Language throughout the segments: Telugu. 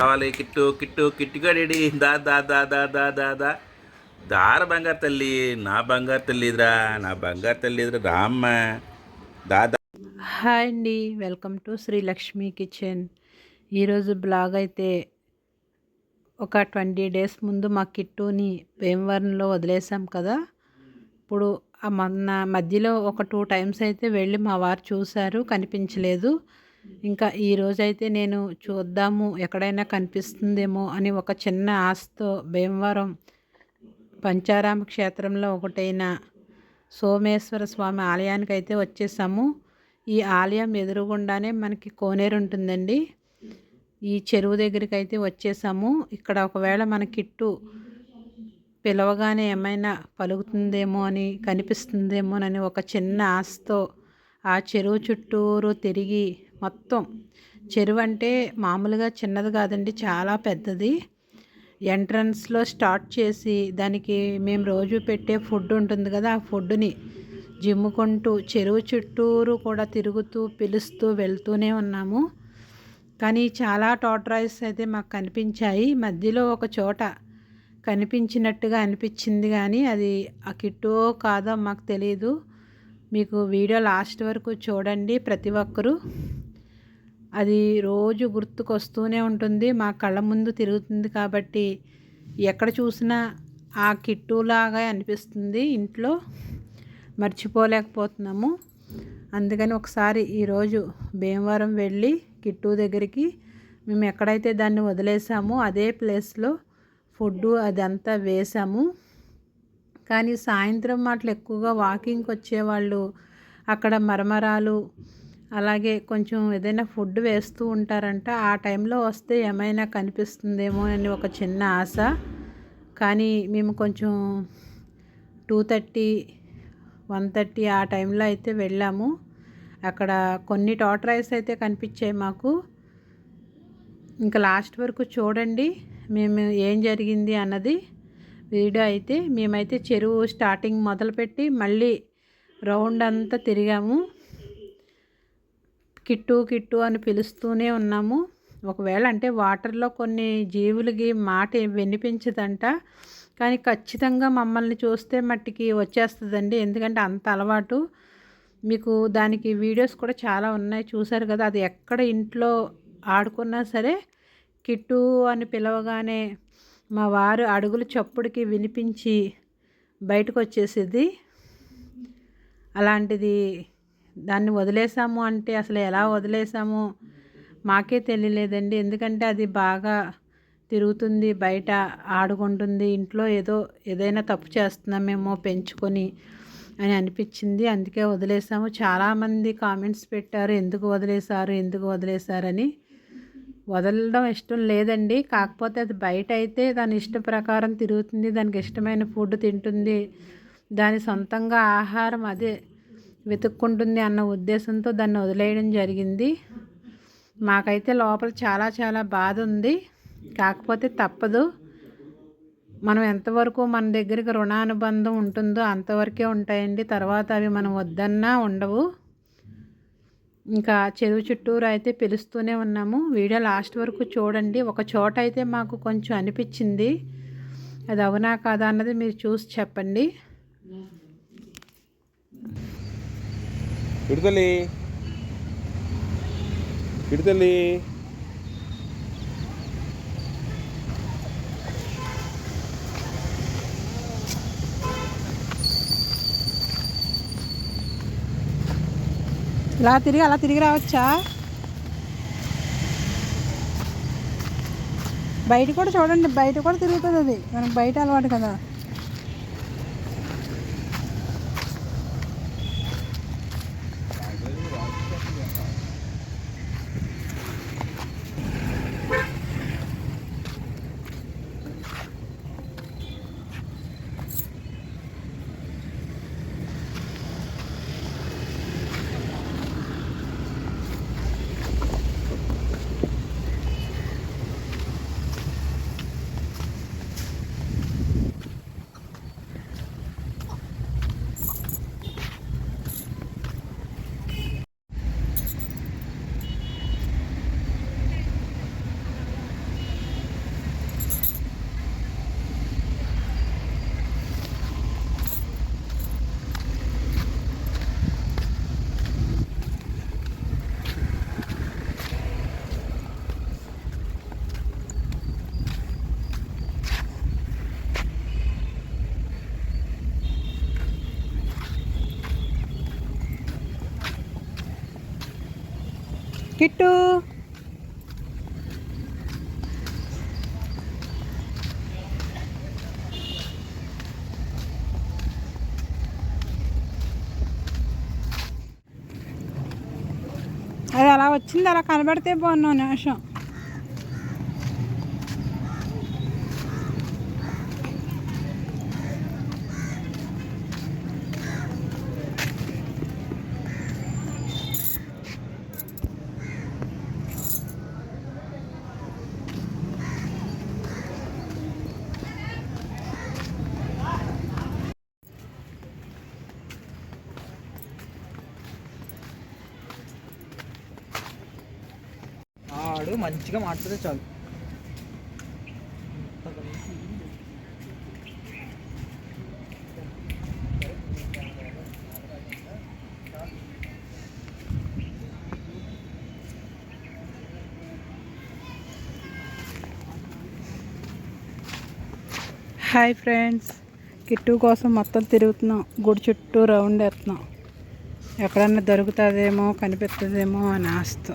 కావాలి కిట్టు కిట్టు కిట్టుగా రెడీ దా దా దా దా దా దా దా. దార బంగారు తల్లి నా బంగారు తల్లిదిరా నా బంగారు తల్లిదిరా రామ్మ. దా దా. హాయ్ అండి వెల్కమ్ టు శ్రీలక్ష్మి కిచెన్. ఈరోజు బ్లాగ్ అయితే ఒక ట్వంటీ డేస్ ముందు మా కిట్టుని భీమవరంలో వదిలేసాం కదా. ఇప్పుడు మొన్న మధ్యలో ఒక టూ టైమ్స్ అయితే వెళ్ళి మా వారు చూశారు కనిపించలేదు. ఇంకా ఈ రోజైతే నేను చూద్దాము ఎక్కడైనా కనిపిస్తుందేమో అని ఒక చిన్న ఆశతో భీమవరం పంచారామ క్షేత్రంలో ఒకటైన సోమేశ్వర స్వామి ఆలయానికి అయితే వచ్చేసాము. ఈ ఆలయం ఎదురుగుండానే మనకి కోనేరు ఉంటుందండి. ఈ చెరువు దగ్గరికి అయితే వచ్చేసాము. ఇక్కడ ఒకవేళ మన కిట్టు పిలవగానే ఏమైనా పలుకుతుందేమో అని కనిపిస్తుందేమోనని ఒక చిన్న ఆశతో ఆ చెరువు చుట్టూరు తిరిగి మొత్తం. చెరువు అంటే మామూలుగా చిన్నది కాదండి చాలా పెద్దది. ఎంట్రన్స్లో స్టార్ట్ చేసి దానికి మేము రోజు పెట్టే ఫుడ్ ఉంటుంది కదా ఆ ఫుడ్ని జిమ్ముకుంటూ చెరువు చుట్టూరు కూడా తిరుగుతూ పిలుస్తూ వెళ్తూనే ఉన్నాము. కానీ చాలా టాట్రాయిస్ అయితే మాకు కనిపించాయి. మధ్యలో ఒక చోట కనిపించినట్టుగా అనిపించింది కానీ అది ఆ కిట్టో కాదో మాకు తెలియదు మీకు వీడియో లాస్ట్ వరకు చూడండి ప్రతి ఒక్కరూ. అది రోజు గుర్తుకొస్తూనే ఉంటుంది. మా కళ్ళ ముందు తిరుగుతుంది కాబట్టి ఎక్కడ చూసినా ఆ కిట్టులాగా అనిపిస్తుంది ఇంట్లో. మర్చిపోలేకపోతున్నాము. అందుకని ఒకసారి ఈరోజు భీమవరం వెళ్ళి కిట్టు దగ్గరికి మేము ఎక్కడైతే దాన్ని వదిలేసామో అదే ప్లేస్లో ఫుడ్ అదంతా వేసాము. కానీ సాయంత్రం మాటలు ఎక్కువగా వాకింగ్కి వచ్చేవాళ్ళు. అక్కడ మరమరాలు అలాగే కొంచెం ఏదైనా ఫుడ్ వేస్తూ ఉంటారంట. ఆ టైంలో వస్తే ఏమైనా కనిపిస్తుందేమో అని ఒక చిన్న ఆశ. కానీ మేము కొంచెం టూ థర్టీ వన్ థర్టీ ఆ టైంలో అయితే వెళ్ళాము. అక్కడ కొన్ని టోటరైస్ అయితే కనిపించాయి మాకు. ఇంకా లాస్ట్ వరకు చూడండి మేము ఏం జరిగింది అన్నది వీడియో అయితే మేమైతే చెరువు స్టార్టింగ్ మొదలుపెట్టి మళ్ళీ రౌండ్ అంతా తిరిగాము. కిట్టు కిట్టు అని పిలుస్తూనే ఉన్నాము. ఒకవేళ అంటే వాటర్లో కొన్ని జీవులకి మాట వినిపించదంట. కానీ ఖచ్చితంగా మమ్మల్ని చూస్తే మట్టికి వచ్చేస్తుందండి. ఎందుకంటే అంత అలవాటు. మీకు దానికి వీడియోస్ కూడా చాలా ఉన్నాయి. చూసారు కదా అది ఎక్కడ ఇంట్లో ఆడుకున్నా సరే కిట్టు అని పిలవగానే మా వారు అడుగులు చప్పుడుకి వినిపించి బయటకు వచ్చేసేది. అలాంటిది దాన్ని వదిలేసాము అంటే అసలు ఎలా వదిలేసాము? మాకే తెలియలేదండి. ఎందుకంటే అది బాగా తిరుగుతుంది బయట ఆడుకుంటుంది ఇంట్లో ఏదో ఏదైనా తప్పు చేస్తున్నామేమో పెంచుకొని అని అనిపించింది. అందుకే వదిలేసాము. చాలామంది కామెంట్స్ పెట్టారు ఎందుకు వదిలేశారు ఎందుకు వదిలేశారని వదలడం ఇష్టం లేదండి. కాకపోతే అది బయట అయితే దాని ఇష్ట ప్రకారం తిరుగుతుంది దానికి ఇష్టమైన ఫుడ్ తింటుంది. దాని సొంతంగా ఆహారం అదే వెతుక్కుంటుంది అన్న ఉద్దేశంతో దాన్ని వదిలేయడం జరిగింది. మాకైతే లోపల చాలా చాలా బాధ ఉంది. కాకపోతే తప్పదు. మనం ఎంతవరకు మన దగ్గరికి రుణానుబంధం ఉంటుందో అంతవరకే ఉంటాయండి. తర్వాత అవి మనం వద్దన్నా ఉండవు. ఇంకా చెరువు చుట్టూరు అయితే పిలుస్తూనే ఉన్నాము. వీడియో లాస్ట్ వరకు చూడండి. ఒక చోట అయితే మాకు కొంచెం అనిపించింది. అది అవునా కాదా అన్నది మీరు చూసి చెప్పండి. విడుదలి. విడుదలి. ఇలా తిరిగి అలా తిరిగి రావచ్చా? బయట కూడా చూడండి బయట కూడా తిరుగుతుంది అది. మనకు బయట అలవాటు కదా. కిట్టు. అది అలా వచ్చింది అలా కనబడితే బాగున్నావు నిమిషం మంచిగా మాట్లాడితే చాలు. హాయ్ ఫ్రెండ్స్ కిట్టు కోసం మొత్తం తిరుగుతున్నాం గుడి చుట్టూ రౌండ్ వేస్తున్నాం ఎక్కడన్నా దొరుకుతుందేమో కనిపిస్తుందేమో అని ఆస్తో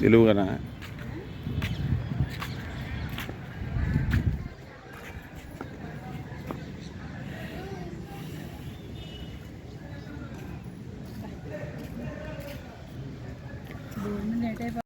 ఆ? మీద అక్కడే నిలువుగా